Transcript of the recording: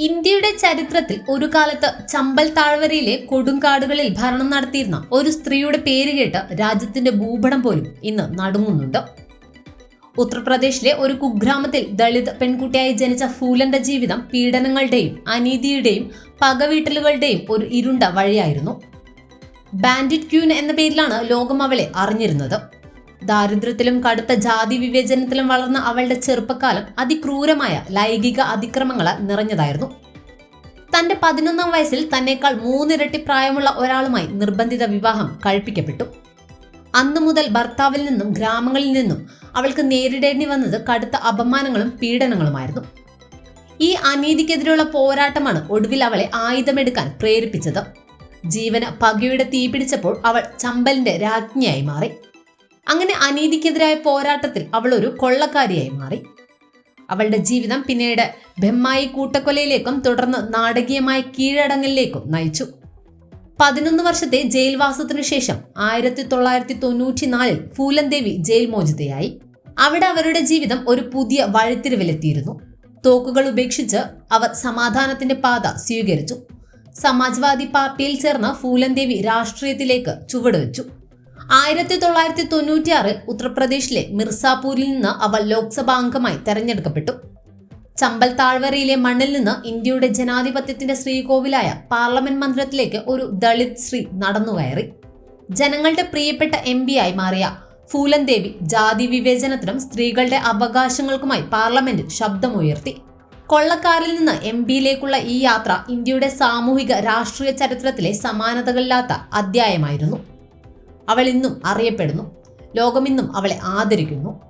ഇന്ത്യയുടെ ചരിത്രത്തിൽ ഒരു കാലത്ത് ചമ്പൽ താഴ്വരയിലെ കൊടുങ്കാടുകളിൽ ഭരണം നടത്തിയിരുന്ന ഒരു സ്ത്രീയുടെ പേര് കേട്ട് രാജ്യത്തിന്റെ ഭൂപടം പോലും ഇന്ന് നടുങ്ങുന്നുണ്ട്. ഉത്തർപ്രദേശിലെ ഒരു കുഗ്രാമത്തിൽ ദളിത് പെൺകുട്ടിയായി ജനിച്ച ഫൂലന്റെ ജീവിതം പീഡനങ്ങളുടെയും അനീതിയുടെയും പകവീട്ടലുകളുടെയും ഒരു ഇരുണ്ട വഴിയായിരുന്നു. ബാൻഡിറ്റ് ക്യൂൻ എന്ന പേരിലാണ് ലോകം അവളെ അറിഞ്ഞിരുന്നത്. ദാരിദ്ര്യത്തിലും കടുത്ത ജാതി വിവേചനത്തിലും വളർന്ന അവളുടെ ചെറുപ്പക്കാലം അതിക്രൂരമായ ലൈംഗിക അതിക്രമങ്ങളാൽ നിറഞ്ഞതായിരുന്നു. തന്റെ പതിനൊന്നാം വയസ്സിൽ തന്നെക്കാൾ മൂന്നിരട്ടി പ്രായമുള്ള ഒരാളുമായി നിർബന്ധിത വിവാഹം കഴിപ്പിക്കപ്പെട്ടു. അന്നു മുതൽ ഭർത്താവിൽ നിന്നും ഗ്രാമങ്ങളിൽ നിന്നും അവൾക്ക് നേരിടേണ്ടി വന്നത് കടുത്ത അപമാനങ്ങളും പീഡനങ്ങളുമായിരുന്നു. ഈ അനീതിക്കെതിരെയുള്ള പോരാട്ടമാണ് ഒടുവിൽ അവളെ ആയുധമെടുക്കാൻ പ്രേരിപ്പിച്ചത്. ജീവന് പകയുടെ തീപിടിച്ചപ്പോൾ അവൾ ചമ്പലിന്റെ രാജ്ഞിയായി മാറി. അങ്ങനെ അനീതിക്കെതിരായ പോരാട്ടത്തിൽ അവൾ ഒരു കൊള്ളക്കാരിയായി മാറി. അവളുടെ ജീവിതം പിന്നീട് ബെമ്മായി കൂട്ടക്കൊലയിലേക്കും തുടർന്ന് നാടകീയമായ കീഴടങ്ങലിലേക്കും നയിച്ചു. പതിനൊന്ന് വർഷത്തെ ജയിൽവാസത്തിനു ശേഷം ആയിരത്തി തൊള്ളായിരത്തി തൊണ്ണൂറ്റിനാലിൽ നാലിൽ ദേവി ജയിൽ മോചിതയായി. അവിടെ അവരുടെ ജീവിതം ഒരു പുതിയ വഴിത്തിരിവിലെത്തിയിരുന്നു. തോക്കുകൾ ഉപേക്ഷിച്ച് അവർ സമാധാനത്തിന്റെ പാത സ്വീകരിച്ചു. സമാജ്വാദി പാർട്ടിയിൽ ചേർന്ന ഫൂലൻദേവി രാഷ്ട്രീയത്തിലേക്ക് ചുവടുവെച്ചു. ആയിരത്തി തൊള്ളായിരത്തി തൊണ്ണൂറ്റിയാറിൽ ഉത്തർപ്രദേശിലെ മിർസാപൂരിൽ നിന്ന് അവൾ ലോക്സഭാ അംഗമായി തെരഞ്ഞെടുക്കപ്പെട്ടു. ചമ്പൽ താഴ്വരയിലെ മണ്ണിൽ നിന്ന് ഇന്ത്യയുടെ ജനാധിപത്യത്തിന്റെ ശ്രീകോവിലായ പാർലമെന്റ് മന്ദിരത്തിലേക്ക് ഒരു ദളിത് സ്ത്രീ നടന്നുകയറി. ജനങ്ങളുടെ പ്രിയപ്പെട്ട എം ആയി മാറിയ ഫൂലൻ ദേവി ജാതി വിവേചനത്തിനും സ്ത്രീകളുടെ അവകാശങ്ങൾക്കുമായി പാർലമെന്റിൽ ശബ്ദമുയർത്തി. കൊള്ളക്കാരിൽ നിന്ന് എം പിയിലേക്കുള്ള ഈ യാത്ര ഇന്ത്യയുടെ സാമൂഹിക രാഷ്ട്രീയ ചരിത്രത്തിലെ സമാനതകളില്ലാത്ത അധ്യായമായിരുന്നു. അവൾ ഇന്നും അറിയപ്പെടുന്നു. ലോകമിന്നും അവളെ ആദരിക്കുന്നു.